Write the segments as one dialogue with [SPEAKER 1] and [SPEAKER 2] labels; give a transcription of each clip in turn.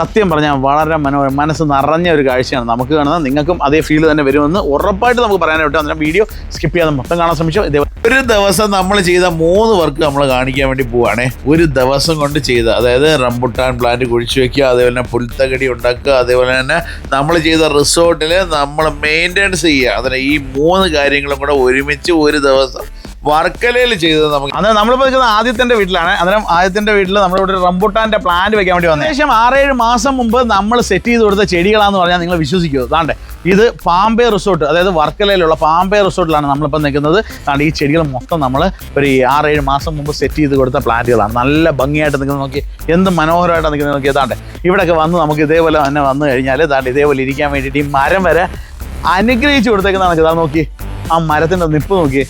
[SPEAKER 1] സത്യം പറഞ്ഞാൽ വളരെ മനോഹരം മനസ്സ് നിറഞ്ഞ ഒരു കാഴ്ചയാണ് നമുക്ക് കാണുന്നത്. നിങ്ങൾക്കും അതേ ഫീൽ തന്നെ വരുമെന്ന് ഉറപ്പായിട്ട് നമുക്ക് പറയാനായിട്ട് അന്നേരം വീഡിയോ സ്കിപ്പ് ചെയ്യാതെ മൊത്തം കാണാൻ ശ്രമിച്ചു.
[SPEAKER 2] ഒരു ദിവസം നമ്മൾ ചെയ്ത മൂന്ന് വർക്ക് നമ്മൾ കാണിക്കാൻ വേണ്ടി പോവുകയാണേ ഒരു ദിവസം കൊണ്ട് ചെയ്ത അതായത് റംബുട്ടാൻ പ്ലാന്റ് കുഴിച്ചു വെക്കുക അതേപോലെ തന്നെ പുൽത്തകടി ഉണ്ടാക്കുക അതേപോലെ തന്നെ നമ്മൾ ചെയ്ത റിസോർട്ടിൽ നമ്മൾ മെയിന്റെനൻസ് ചെയ്യുക. അതിന് ഈ മൂന്ന് കാര്യങ്ങളും കൂടെ ഒരുമിച്ച് ഒരു ദിവസം വർക്കലയിൽ ചെയ്തത് നമുക്ക്
[SPEAKER 1] അന്നേരം നമ്മളിപ്പോൾ വെച്ചത് ആദ്യത്തിന്റെ വീട്ടിലാണ്. അന്നേരം ആദ്യത്തിന്റെ വീട്ടിൽ നമ്മളിവിടെ ഒരു റംബുട്ടാന്റെ പ്ലാന്റ് വെക്കാൻ വേണ്ടി വന്നത് ഏകദേശം ആറേഴ് മാസം മുമ്പ് നമ്മൾ സെറ്റ് ചെയ്ത് കൊടുത്ത ചെടികളാന്ന് പറഞ്ഞാൽ നിങ്ങൾ വിശ്വസിക്കുമോ അതാണ്ട് ഇത് പാമ്പേ റിസോർട്ട് അതായത് വർക്കലയിലുള്ള പാമ്പേ റിസോർട്ടിലാണ് നമ്മളിപ്പോൾ നിൽക്കുന്നത്. അതാണ്ട് ഈ ചെടികൾ മൊത്തം നമ്മൾ ഒരു ആറേഴ് മാസം മുമ്പ് സെറ്റ് ചെയ്ത് കൊടുത്ത പ്ലാന്റുകളാണ് നല്ല ഭംഗിയായിട്ട് നിൽക്കുന്നത് നോക്കി എന്ത് മനോഹരമായിട്ട് നിൽക്കുന്നത് നോക്കി. താണ്ടെ ഇവിടെയൊക്കെ വന്ന് നമുക്ക് ഇതേപോലെ തന്നെ വന്നു കഴിഞ്ഞാൽ താണ്ട് ഇതേപോലെ ഇരിക്കാൻ വേണ്ടിയിട്ട് ഈ മരം വരെ അനുഗ്രഹിച്ചു കൊടുത്തേക്കുന്നതാണ്. നോക്കി ആ മരത്തിന്റെ നിപ്പ് നോക്കി.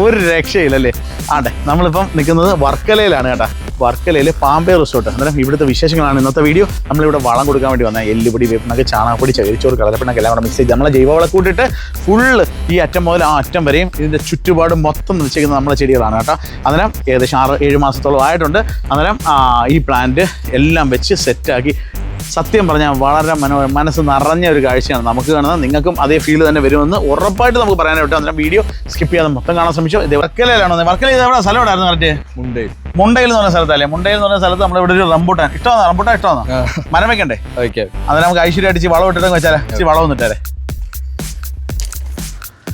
[SPEAKER 1] ഒരു രക്ഷയില്ലല്ലേ? ആട്ടെ നമ്മളിപ്പം നിൽക്കുന്നത് വർക്കലയിലാണ് കേട്ടോ. വർക്കലയിൽ പാമ്പേ റിസോർട്ട്. അന്നേരം ഇവിടുത്തെ വിശേഷങ്ങളാണ് ഇന്നത്തെ വീഡിയോ. നമ്മളിവിടെ വളം കൊടുക്കാൻ വേണ്ടി വന്നാൽ എല്ലുപൊടി വേപ്പിനൊക്കെ ചാണകപ്പൊടി ചകിരിച്ചോറ് കളരപ്പിണ്ണൊക്കെ എല്ലാം കൂടെ മിക്സ് ചെയ്ത് നമ്മളെ ജൈവവളം കൂട്ടിയിട്ട് ഫുള്ള് ഈ അറ്റം മുതൽ ആ അറ്റം വരെയും ഇതിന്റെ ചുറ്റുപാടും മൊത്തം നിശ്ചയിക്കുന്നത് നമ്മളെ ചെടികളാണ് കേട്ടോ. അന്നേരം ഏകദേശം ആറ് ഏഴ് മാസത്തോളം ആയിട്ടുണ്ട്. അന്നേരം ഈ പ്ലാന്റ് എല്ലാം വെച്ച് സെറ്റാക്കി സത്യം പറഞ്ഞാൽ വളരെ മനോ മനസ്സ് നിറഞ്ഞ ഒരു കാഴ്ചയാണ് നമുക്ക് കാണുന്നത്. നിങ്ങൾക്കും അതേ ഫീൽ തന്നെ വരുമെന്ന് ഉറപ്പായിട്ട് നമുക്ക് പറയാനായിട്ട് അന്നേരം വീഡിയോ സ്കിപ്പ് ചെയ്യാതെ മൊത്തം കാണാൻ ശ്രമിച്ചു. ഇത് വർക്കലയിലാണോ? വർക്കല ഇത് എവിടെ സ്ഥലം എവിടെയായിരുന്നു കറക്റ്റ്
[SPEAKER 3] മുണ്ടയിൽ.
[SPEAKER 1] മുണ്ടയിൽ എന്ന് പറഞ്ഞ സ്ഥലത്തല്ലേ? മുണ്ടയിൽ എന്ന് പറഞ്ഞ സ്ഥലത്ത് നമ്മൾ ഇവിടെ ഒരു റംബൂട്ടാൻ. ഇഷ്ടമാണോ? റംബൂട്ടാൻ ഇഷ്ടമാണോ? മരം വെക്കണ്ടേ
[SPEAKER 3] ഓക്കെ.
[SPEAKER 1] അത് നമുക്ക് ഐശ്വര്യം അടിച്ച് വളം ഇട്ടിട്ട് വെച്ചാലേ. ഇച്ചിരി വളം ഒന്നിട്ടേ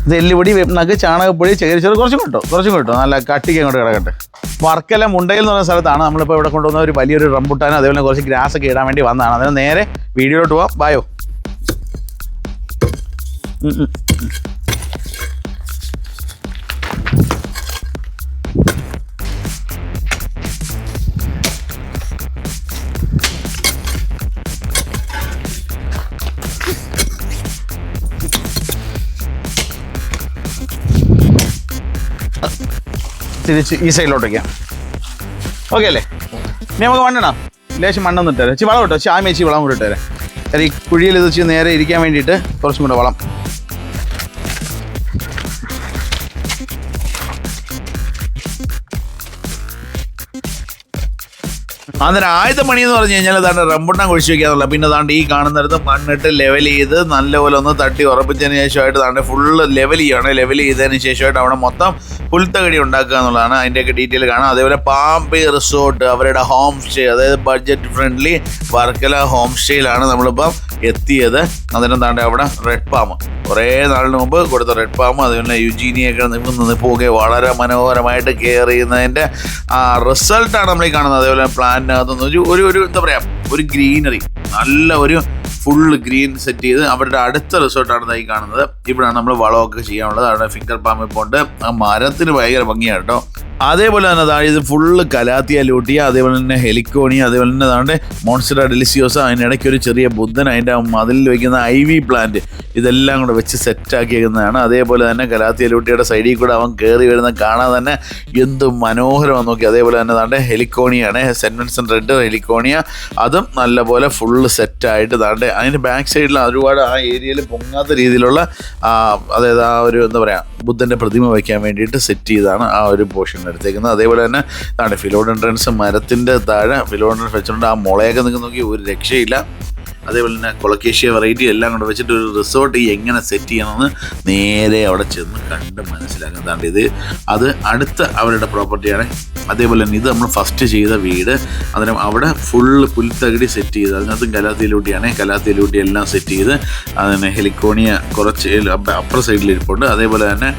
[SPEAKER 1] ഇത് എല്ലുപൊടി വേപ്പിനക്ക് ചാണകപ്പൊടി ചകിരിച്ചോറ് കുറച്ചും കിട്ടും കുറച്ചും കിട്ടും നല്ല കട്ടിക്ക് അങ്ങോട്ട് കിടക്കട്ടെ. വർക്കല മുണ്ടയിൽ എന്ന് പറഞ്ഞ സ്ഥലത്താണ് നമ്മളിപ്പോൾ ഇവിടെ കൊണ്ടുവന്ന ഒരു വലിയൊരു റംബുട്ടാനും അതേപോലെ കുറച്ച് ഗ്രാസ് ഒക്കെ ഇടാൻ വേണ്ടി വന്നതാണ്. അതിന് നേരെ വീഡിയോയിലോട്ട് പോവാം. ബായോ തിരിച്ച് ഈ സൈഡിലോട്ട് വയ്ക്കാം ഓക്കെ അല്ലേ? ഇനി നമുക്ക് മണ്ണെണ്ണ ലേശം മണ്ണൊന്നും ഇട്ടേരെ. ഇച്ചിരി വളം ഇട്ടോ? ചാമേച്ചി വളം കൂടി ഇട്ടേരെ. അത് ഈ കുഴിയിൽ ഇത് നേരെ ഇരിക്കാൻ വേണ്ടിയിട്ട് കുറച്ചും കൂടെ വളം.
[SPEAKER 2] അന്നേരം ആദ്യത്തെ പണി എന്ന് പറഞ്ഞു കഴിഞ്ഞാൽ അതാണ് റംബുട്ടാൻ കുഴിച്ച് വെക്കാന്നുള്ള പിന്നെ അതാണ്ട് ഈ കാണുന്നിടത്ത് മണ്ണിട്ട് ലെവൽ ചെയ്ത് നല്ലപോലെ ഒന്ന് തട്ടി ഉറപ്പിച്ചതിന് ശേഷമായിട്ട് അതാണ് ഫുള്ള് ലെവൽ ചെയ്യണം ലെവൽ ചെയ്തതിന് ശേഷമായിട്ട് അവിടെ മൊത്തം പുൽത്തകടി ഉണ്ടാക്കുക എന്നുള്ളതാണ് അതിന്റെയൊക്കെ ഡീറ്റെയിൽ കാണാം. അതേപോലെ പാമ്പി റിസോർട്ട് അവരുടെ ഹോം സ്റ്റേ അതായത് ബഡ്ജറ്റ് ഫ്രണ്ട്ലി വർക്കല ഹോം സ്റ്റേയിലാണ് നമ്മളിപ്പം എത്തിയത്. അന്നേരം താണ്ട് അവിടെ റെഡ് പാമ്പ് കുറേ നാളിന് മുമ്പ് കൊടുത്ത റെഡ് പാമ്പ് അതുപോലെ യുജീനിയൊക്കെ നിൽക്കുന്ന നിൽപ്പൊക്കെ വളരെ മനോഹരമായിട്ട് കെയർ ചെയ്യുന്നതിന്റെ റിസൾട്ടാണ് നമ്മൾ ഈ കാണുന്നത്. അതേപോലെ പ്ലാന്റിനകത്തുനിന്ന് ഒരു ഒരു ഒരു എന്താ പറയാ ഒരു ഗ്രീനറി. നല്ല ഒരു ഫുൾ ഗ്രീൻ സെറ്റ് ചെയ്ത് അവരുടെ അടുത്ത റിസോർട്ടാണ് തൈ കാണുന്നത്. ഇവിടെയാണ് നമ്മൾ വളമൊക്കെ ചെയ്യാനുള്ളത്. അവിടെ ഫിംഗർ പാമ്പ് പോണ്ട് ആ മരത്തിന് ഭയങ്കര ഭംഗിയാണ് കേട്ടോ. അതേപോലെ തന്നെ അതായത് ഫുള്ള് കലാത്തിയ ലൂട്ടിയ അതേപോലെ തന്നെ ഹെലിക്കോണി അതേപോലെ തന്നെ അതാണ്ട് മോൺസ്റ്റർ ഡെലിസിയോസ അതിനിടയ്ക്ക് ഒരു ചെറിയ ബുദ്ധൻ അതിന്റെ മതിലിൽ വയ്ക്കുന്ന ഐ വി പ്ലാന്റ് ഇതെല്ലാം കൂടെ വെച്ച് സെറ്റാക്കിയേക്കുന്നതാണ് അതേപോലെ തന്നെ കലാത്തിയ ലൂട്ടിയുടെ സൈഡിൽ കൂടെ അവൻ കയറി വരുന്ന കാണാൻ തന്നെ എന്ത് മനോഹരമാണ് നോക്കി. അതേപോലെ തന്നെ അതാണ്ട് ഹെലിക്കോണിയാണ് സെന്റ് വിൻസെന്റ് റെഡ് ഹെലിക്കോണിയ അതും നല്ലപോലെ ഫുള്ള് സെറ്റായിട്ട് ദാണ്ട് അതിന്റെ ബാക്ക് സൈഡിൽ ഒരുപാട് ആ ഏരിയയിൽ പൊങ്ങാത്ത രീതിയിലുള്ള അതായത് ആ ഒരു എന്താ പറയുക ബുദ്ധന്റെ പ്രതിമ വയ്ക്കാൻ വേണ്ടിയിട്ട് സെറ്റ് ചെയ്താണ് ആ ഒരു പോർഷൻ എടുത്തേക്കുന്നത്. അതേപോലെ തന്നെ ഇതാണ് ഫിലോഡൻട്രൻസ് മരത്തിന്റെ താഴെ ഫിലോഡൻട്രൻസ് വെച്ചിട്ടുണ്ട്. ആ മുളയൊക്കെ നിങ്ങൾക്ക് നോക്കി ഒരു രക്ഷയില്ല. അതേപോലെ തന്നെ കൊളക്കേഷ്യ വെറൈറ്റി എല്ലാം കൂടെ വെച്ചിട്ട് ഒരു റിസോർട്ട് എങ്ങനെ സെറ്റ് ചെയ്യണമെന്ന് നേരെ അവിടെ ചെന്ന് കണ്ട് മനസ്സിലാക്കുന്നതാണ് ഇത് അത് അടുത്ത അവരുടെ പ്രോപ്പർട്ടിയാണ് അതേപോലെ തന്നെ ഇത് നമ്മൾ ഫസ്റ്റ് ചെയ്ത വീട് അന്നേരം അവിടെ ഫുള്ള് പുൽത്തകടി സെറ്റ് ചെയ്ത് അതിനകത്തും കലാത്തിയിലൂട്ടിയാണ് കലാത്തിയിലൂട്ടി എല്ലാം സെറ്റ് ചെയ്ത് അതിന് ഹെലിക്കോണിയ കുറച്ച് അപ്പർ സൈഡിൽ ഇരിപ്പുണ്ട്. അതേപോലെ തന്നെ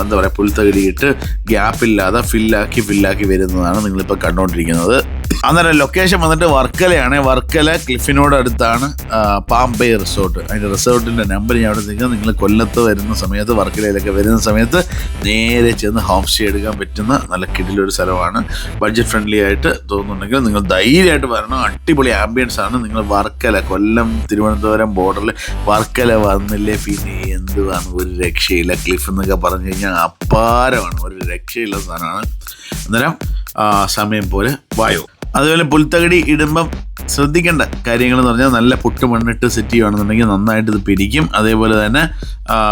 [SPEAKER 2] എന്താ പറയുക പുൽത്തകടിയിട്ട് ഗ്യാപ്പില്ലാതെ ഫില്ലാക്കി ഫില്ലാക്കി വരുന്നതാണ് നിങ്ങളിപ്പോൾ കണ്ടുകൊണ്ടിരിക്കുന്നത് അന്നേരം ലൊക്കേഷൻ വന്നിട്ട് വർക്കലയാണ്. വർക്കല ക്ലിഫിനോട് അടുത്താണ് പാമ്പേ റിസോർട്ട് അതിന്റെ റിസോർട്ടിന്റെ നമ്പർ ഞാൻ അവിടെ നിൽക്കുന്നത് നിങ്ങൾ കൊല്ലത്ത് വരുന്ന സമയത്ത് വർക്കലയിലൊക്കെ വരുന്ന സമയത്ത് നേരെ ചെന്ന് ഹോം സ്റ്റേ എടുക്കാൻ പറ്റുന്ന നല്ല കിടിലൊരു സ്ഥലമാണ്. ബഡ്ജറ്റ് ഫ്രണ്ട്ലി ആയിട്ട് തോന്നുന്നുണ്ടെങ്കിൽ നിങ്ങൾ ധൈര്യമായിട്ട് വരണം. അടിപൊളി ആംബിയൻസ് ആണ്. നിങ്ങൾ വർക്കല കൊല്ലം തിരുവനന്തപുരം ബോർഡറിൽ വർക്കല വന്നില്ലേ? പിന്നെ എന്തുവാണ് ഒരു രക്ഷയില്ല. ക്ലിഫ് എന്നൊക്കെ പറഞ്ഞു കഴിഞ്ഞാൽ അപ്പാരമാണ് ഒരു രക്ഷയില്ല സാധനമാണ്. അന്നേരം സമയം പോലെ വായു. അതുപോലെ പുൽത്തകടി ഇടുമ്പം ശ്രദ്ധിക്കേണ്ട കാര്യങ്ങൾ എന്ന് പറഞ്ഞാൽ നല്ല പുട്ട് മണ്ണിട്ട് സെറ്റ് ചെയ്യുകയാണെന്നുണ്ടെങ്കിൽ നന്നായിട്ട് ഇത് പിടിക്കും അതേപോലെ തന്നെ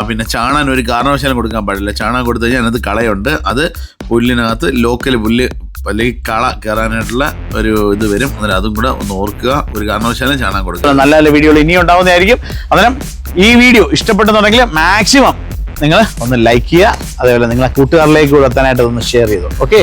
[SPEAKER 2] പിന്നെ ചാണാൻ ഒരു കാരണവശാലും കൊടുക്കാൻ പാടില്ല. ചാണകം കൊടുത്തു കഴിഞ്ഞാൽ അതിനകത്ത് കളയുണ്ട്. അത് പുല്ലിനകത്ത് ലോക്കൽ പുല്ല് അല്ലെങ്കിൽ കള കയറാനായിട്ടുള്ള ഒരു ഇത് വരും. അന്നേരം അതും കൂടെ ഒന്ന് ഓർക്കുക. ഒരു കാരണവശാലും ചാണകം കൊടുക്കുക.
[SPEAKER 1] നല്ല നല്ല വീഡിയോകൾ ഇനിയും ഉണ്ടാവുന്നതായിരിക്കും. അന്നേരം ഈ വീഡിയോ ഇഷ്ടപ്പെട്ടെന്നുണ്ടെങ്കിൽ മാക്സിമം നിങ്ങൾ ഒന്ന് ലൈക്ക് ചെയ്യുക. അതേപോലെ നിങ്ങളെ കൂട്ടുകാരിലേക്ക് കൂടെ എത്താനായിട്ട് ഒന്ന് ഷെയർ ചെയ്തു. ഓക്കെ